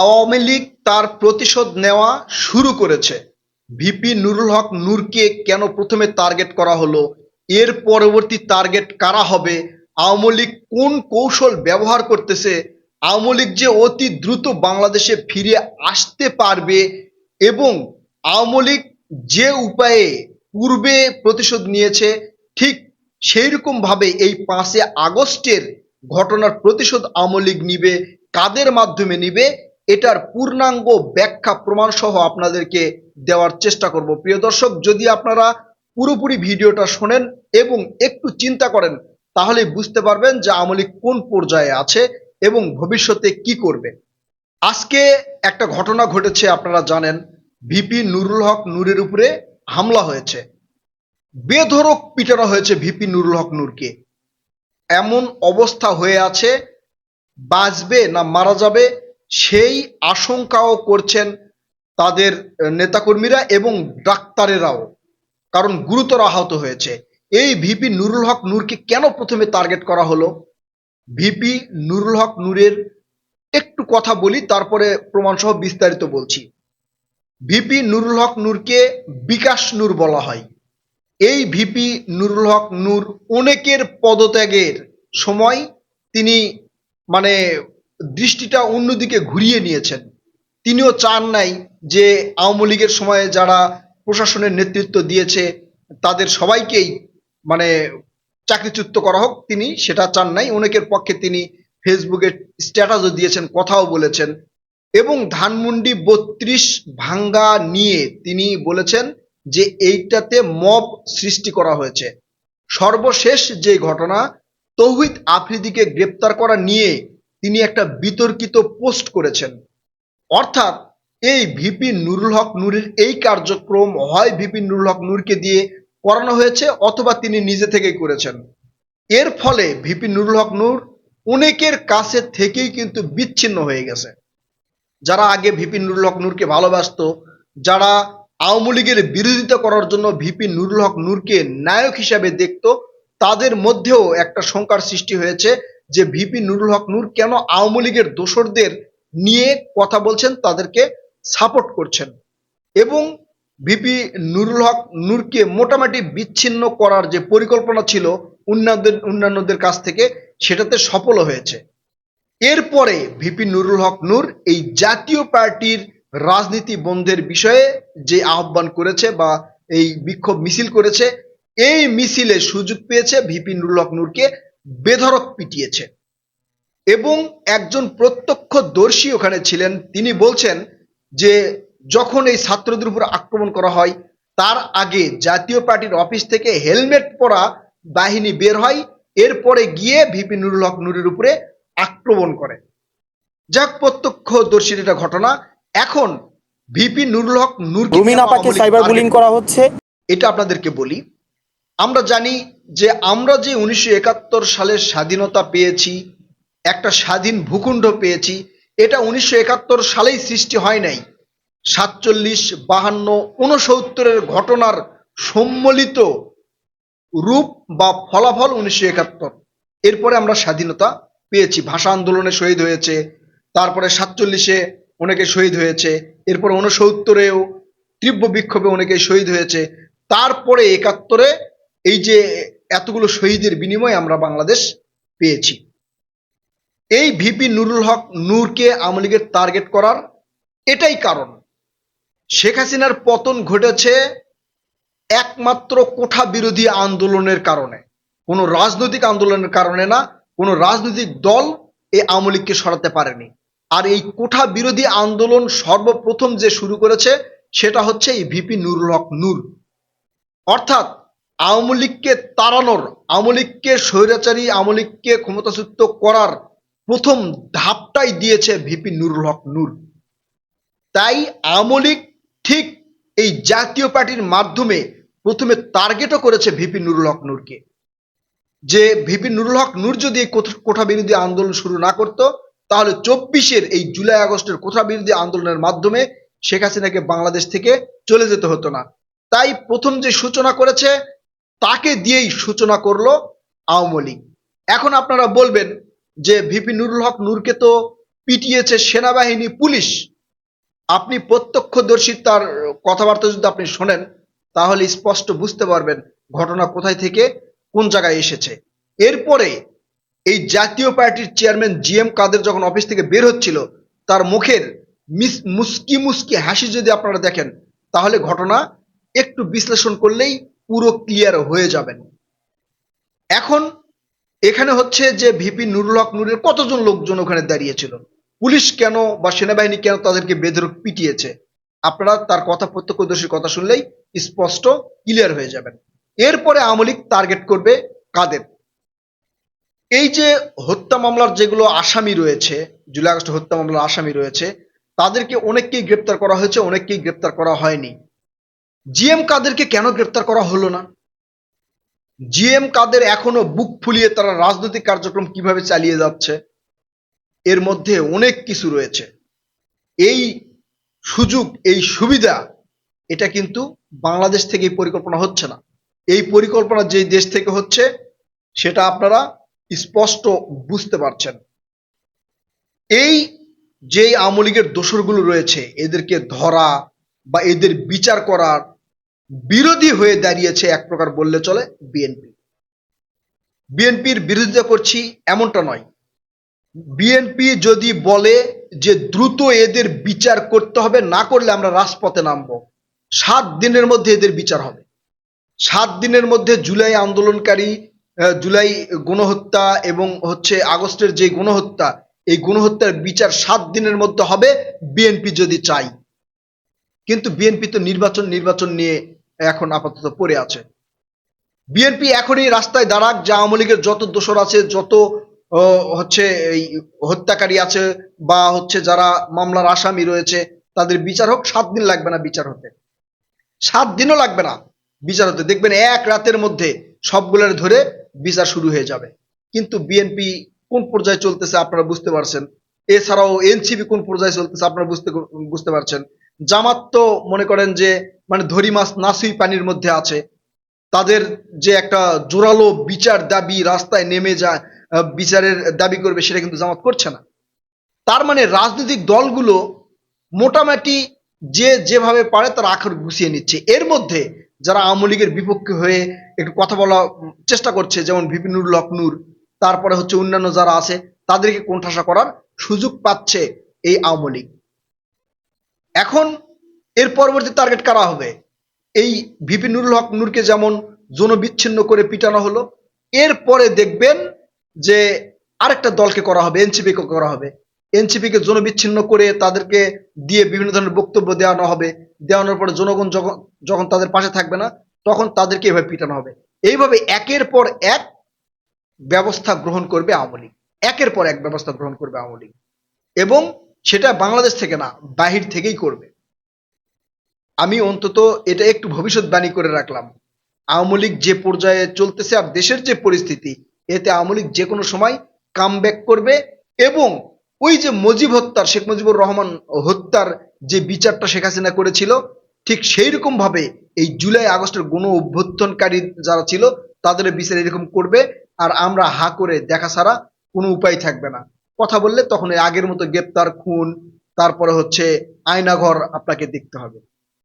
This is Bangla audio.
আওয়ামী লীগ তার প্রতিশোধ নেওয়া শুরু করেছে। ভিপি নুরুল হক নূরকে কেন প্রথমে টার্গেট করা হলো? এর পরবর্তী টার্গেট কারা হবে? আওয়ামী লীগ কোন কৌশল ব্যবহার করতেছে? আওয়ামী লীগ যে অতি দ্রুত বাংলাদেশে ফিরে আসতে পারবে এবং আওয়ামী লীগ যে উপায়ে পূর্বে প্রতিশোধ নিয়েছে, ঠিক সেই রকম ভাবে এই পাঁচে আগস্টের ঘটনার প্রতিশোধ আওয়ামী লীগ নিবে, কাদের মাধ্যমে নিবে এটার পূর্ণাঙ্গ ব্যাখ্যা প্রমাণ সহ আপনাদেরকে দেওয়ার চেষ্টা করব। প্রিয় দর্শক, যদি আপনারা পুরোপুরি ভিডিওটা শোনেন এবং একটু চিন্তা করেন, তাহলে বুঝতে পারবেন যে আওয়ামী লীগ কোন পর্যায়ে আছে এবং ভবিষ্যতে কি করবে। আজকে একটা ঘটনা ঘটেছে, আপনারা জানেন। ভিপি নুরুল হক নূরের উপরে হামলা হয়েছে। বেধরক পিটানো হয়েছে ভিপি নুরুল হক নূরকে। এমন অবস্থা হয়ে আছে, বাঁচবে না মারা যাবে সেই আশঙ্কাও করছেন তাদের নেতাকর্মীরা এবং ডাক্তারেরাও, কারণ গুরুতর আহত হয়েছে। এই ভিপি নুরুল হক নূরকে কেন প্রথমে টার্গেট করা হলো? ভিপি নুরুল হক নূরের একটু কথা বলি, তারপরে প্রমাণ সহ বিস্তারিত বলছি। ভিপি নুরুল হক নূরকে বিকাশ নূর বলা হয়। এই ভিপি নুরুল হক নূর অনেকের পদত্যাগের সময় তিনি মানে দৃষ্টিটা অন্যদিকে ঘুরিয়ে নিয়েছেন। তিনিও চান নাই যে আওয়ামী লীগের সময়ে যারা প্রশাসনের নেতৃত্ব দিয়েছে, তাদের সবাইকেই মানে চাকরিচ্যুত করা হোক। তিনি সেটা চান নাই। অনেকের পক্ষে তিনি ফেসবুকে স্ট্যাটাসও দিয়েছেন, কথাও বলেছেন। এবং ধানমন্ডি বত্রিশ ভাঙ্গা নিয়ে তিনি বলেছেন যে এইটাতে মব সৃষ্টি করা হয়েছে। সর্বশেষ যে ঘটনা, তৌহিদ আফ্রিদিকে গ্রেপ্তার করা নিয়ে তিনি একটা বিতর্কিত পোস্ট করেছেন। অর্থাৎ এই ভিপি নুরুল হক নূরের এই কার্যক্রম হয় ভিপি নুরুল হক নুরকে দিয়ে করানো হয়েছে অথবা তিনি নিজে থেকেই করেছেন। এর ফলে ভিপি নুরুল হক নূর অনেকের কাছে থেকেই কিন্তু বিচ্ছিন্ন হয়ে গেছে। যারা আগে ভিপি নুরুল হক নূরকে ভালোবাসতো, যারা আওয়ামী লীগের বিরোধিতা করার জন্য ভিপি নুরুল হক নূরকে নায়ক হিসাবে দেখত, তাদের মধ্যেও একটা শঙ্কার সৃষ্টি হয়েছে যে ভিপি নুরুল হক নূর কেন আওয়ামী লীগের দোসরদের নিয়ে কথা বলছেন, তাদেরকে সাপোর্ট করছেন। এবং ভিপি নুরুল হক নূরকে মোটামুটি বিচ্ছিন্ন করার যে পরিকল্পনা ছিল অন্যান্যদের অন্যান্যদের কাছ থেকে, সেটাতে সফল হয়েছে। এরপরে ভিপি নুরুল হক নূর এই জাতীয় পার্টির রাজনীতি বন্ধের বিষয়ে যে আহ্বান করেছে বা এই বিক্ষোভ মিছিল করেছে, এই মিছিলে সুযোগ পেয়েছে ভিপি নুরুল হক নূরকে বেধড়ক পিটিয়েছে। এবং একজন প্রত্যক্ষদর্শী ওখানে ছিলেন তিনি বলছেন যে যখন এই ছাত্রদের উপর আক্রমণ করা হয় তার আগে জাতীয় পার্টির অফিস থেকে হেলমেট পরা বাহিনী বের হয় এরপরে গিয়ে ভিপি নুরুল হক নূরের উপরে আক্রমণ করে। যাক প্রত্যক্ষদর্শীর এটা ঘটনা। এখন VP Nurul Haque Nur cyber bullying করা হচ্ছে। এটা আপনাদেরকে বলি আমরা জানি যে আমরা যে উনিশশো একাত্তর সালের স্বাধীনতা পেয়েছি, একটা স্বাধীন ভূখণ্ড পেয়েছি, এটা উনিশশো একাত্তর সালেই সৃষ্টি হয় নাই। সাতচল্লিশ, বাহান্ন উনসত্তরের ঘটনার সম্মিলিত রূপ বা ফলাফল উনিশশো একাত্তর। এরপরে আমরা স্বাধীনতা পেয়েছি, ভাষা আন্দোলনে শহীদ হয়েছে, তারপরে সাতচল্লিশে অনেকে শহীদ হয়েছে, এরপরে উনসত্তরেও তীব্র বিক্ষোভে অনেকে শহীদ হয়েছে, তারপরে একাত্তরে এই যে এতগুলো শহীদের বিনিময়ে আমরা বাংলাদেশ পেয়েছি। এই ভিপি নুরুল হক নূরকে আওয়ামী লীগের টার্গেট করার এটাই কারণ। শেখ হাসিনার পতন ঘটেছে একমাত্র কোঠা বিরোধী আন্দোলনের কারণে। কোনো রাজনৈতিক আন্দোলনের কারণে না, কোনো রাজনৈতিক দল এই আওয়ামী লীগকে সরাতে পারেনি। আর এই কোঠা বিরোধী আন্দোলন সর্বপ্রথম যে শুরু করেছে, সেটা হচ্ছে এই ভিপি নুরুল হক নূর। অর্থাৎ আওয়ামী লীগকে তাড়ানোর, আওয়ামী লীগকে স্বৈরাচারী, আওয়ামী লীগকে ক্ষমতাচ্যুত করার প্রথম ধাপটাই দিয়েছে ভিপি নুরুল হক নূর। তাই আওয়ামী লীগ ঠিক এই জাতীয় পার্টির মাধ্যমে প্রথমে টার্গেটও করেছে ভিপি নুরুল হক নূরকে। যে ভিপি নুরুল হক নূর যদি এই কোঠা- বিরোধী আন্দোলন শুরু না করত, তাহলে চব্বিশের এই জুলাই আগস্টের কোঠা বিরোধী আন্দোলনের মাধ্যমে শেখ হাসিনাকে বাংলাদেশ থেকে চলে যেতে হতো না। তাই প্রথম যে সূচনা করেছে তাকে দিয়েই সূচনা করল আওয়ামী লীগ। এখন আপনারা বলবেন যে ভিপি নুরুল হক নূরকে তো পিটিয়েছে সেনাবাহিনী, পুলিশ। আপনি প্রত্যক্ষদর্শী, তার কথাবার্তা যদি আপনি শোনেন, তাহলে স্পষ্ট বুঝতে পারবেন ঘটনা কোথায় থেকে, কোন জায়গায় এসেছে। এরপরে এই জাতীয় পার্টির চেয়ারম্যান জি এম কাদের যখন অফিস থেকে বের হচ্ছিল, তার মুখের মিস মুস্কি মুস্কি হাসি যদি আপনারা দেখেন, তাহলে ঘটনা একটু বিশ্লেষণ করলেই পুরো ক্লিয়ার হয়ে যাবেন। এখন এখানে হচ্ছে যে ভিপি নুরুল হক নুরের কতজন লোকজন ওখানে দাঁড়িয়েছিল? পুলিশ কেন বা সেনাবাহিনী কেন তাদেরকে বেধরক পিটিয়েছে? আপনারা তার কথা, প্রত্যক্ষদর্শীর কথা শুনলেই স্পষ্ট ক্লিয়ার হয়ে যাবেন। এরপরে আওয়ামী লীগ টার্গেট করবে কাদের? এই যে হত্যা মামলার যেগুলো আসামি রয়েছে, জুলাই আগস্ট হত্যা মামলার আসামি রয়েছে, তাদেরকে অনেককেই গ্রেপ্তার করা হয়েছে, অনেককেই গ্রেপ্তার করা হয়নি। জিএম কাদেরকে কেন গ্রেপ্তার করা হলো না? জিএম কাদের এখনও বুক ফুলিয়ে তারা রাজনৈতিক কার্যক্রম কীভাবে চালিয়ে যাচ্ছে? এর মধ্যে অনেক কিছু রয়েছে। এই সুযোগ, এই সুবিধা, এটা কিন্তু বাংলাদেশ থেকে পরিকল্পনা হচ্ছে না। এই পরিকল্পনা যে দেশ থেকে হচ্ছে, সেটা আপনারা স্পষ্ট বুঝতে পারছেন। এই যে আওয়ামী লীগের দোসরগুলো রয়েছে, এদেরকে ধরা বা এদের বিচার করার বিরোধী হয়ে দাঁড়িয়েছে এক প্রকার বললে চলে বিএনপি। বিএনপির বিরোধিতা করছি এমনটা নয়। বিএনপি যদি বলে যে দ্রুত এদের বিচার করতে হবে, না করলে আমরা রাজপথে নামবো। সাত দিনের মধ্যে এদের বিচার হবে। সাত দিনের মধ্যে জুলাই আন্দোলনকারী জুলাই গণহত্যা এবং হচ্ছে আগস্টের যে গণহত্যা, এই গণহত্যার বিচার সাত দিনের মধ্যে হবে, বিএনপি যদি চাই কিন্তু বিএনপি তো নির্বাচন নির্বাচন নিয়ে এখন আপাতত পড়ে আছে। বিএনপি এখনই রাস্তায় দাঁড়াক, যে আওয়ামী লীগের যত দোষর আছে, যত হচ্ছে এই হত্যাকারী আছে, বা হচ্ছে যারা মামলার আসামি রয়েছে, তাদের বিচার হোক, সাত দিন লাগবে না বিচার হতে। সাত দিনও লাগবে না বিচার হতে। দেখবেন এক রাতের মধ্যে সবগুলোর ধরে বিচার শুরু হয়ে যাবে। কিন্তু বিএনপি কোন পর্যায়ে চলতেছে আপনারা বুঝতে পারছেন? এছাড়াও এনসিপি কোন পর্যায়ে চলতেছে আপনারা বুঝতে বুঝতে পারছেন? জামাত তো মনে করেন যে মানে ধরি মাছ নাসুই পানির মধ্যে আছে। তাদের যে একটা জোরালো বিচার দাবি রাস্তায় নেমে যায় বিচারের দাবি করবে সেটা কিন্তু জামাত করছে না। তার মানে রাজনৈতিক দলগুলো মোটামুটি যে যেভাবে পারে তার আখর গুছিয়ে নিচ্ছে। এর মধ্যে যারা আওয়ামী লীগের বিপক্ষে হয়ে একটু কথা বলা চেষ্টা করছে, যেমন ভিপিনুর হক নূর, তারপরে হচ্ছে অন্যান্য যারা আছে, তাদেরকে কোণঠাসা করার সুযোগ পাচ্ছে এই আওয়ামী লীগ। এখন এর পরবর্তী টার্গেট কারা হবে? এই ভিপি নুরুল হক নূরকে যেমন জনবিচ্ছিন্ন করে পিটানো হলো, এরপরে দেখবেন যে আরেকটা দলকে করা হবে এনসিপি কে করা হবে। এনসিপি কে জনবিচ্ছিন্ন করে তাদেরকে দিয়ে বিভিন্ন ধরনের বক্তব্য দেওয়ানো হবে। দেওয়ানোর পরে জনগণ যখন যখন তাদের পাশে থাকবে না, তখন তাদেরকে এভাবে পিটানো হবে। এইভাবে একের পর এক ব্যবস্থা গ্রহণ করবে আওয়ামী লীগ। একের পর এক ব্যবস্থা গ্রহণ করবে আওয়ামী লীগ। এবং সেটা বাংলাদেশ থেকে না, বাহির থেকেই করবে। আমি অন্তত এটা একটু ভবিষ্যৎবাণী করে রাখলাম। আওয়ামী লীগ যে পর্যায়ে চলতেছে আর দেশের যে পরিস্থিতি, এতে আওয়ামী লীগ যে কোনো সময় কাম করবে এবং ওই যে মুজিব হত্যার, শেখ মুজিবুর রহমান হত্যার যে বিচারটা শেখ হাসিনা করেছিল, ঠিক সেই রকম ভাবে এই জুলাই আগস্টের গণ অভ্যুত্থানকারী যারা ছিল, তাদের বিচার এরকম করবে আর আমরা হা করে দেখা ছাড়া কোনো উপায় থাকবে না। কথা বললে তখন আগের মতো গ্রেপ্তার, খুন, তারপরে হচ্ছে আয়নাঘর আপনাকে দেখতে হবে।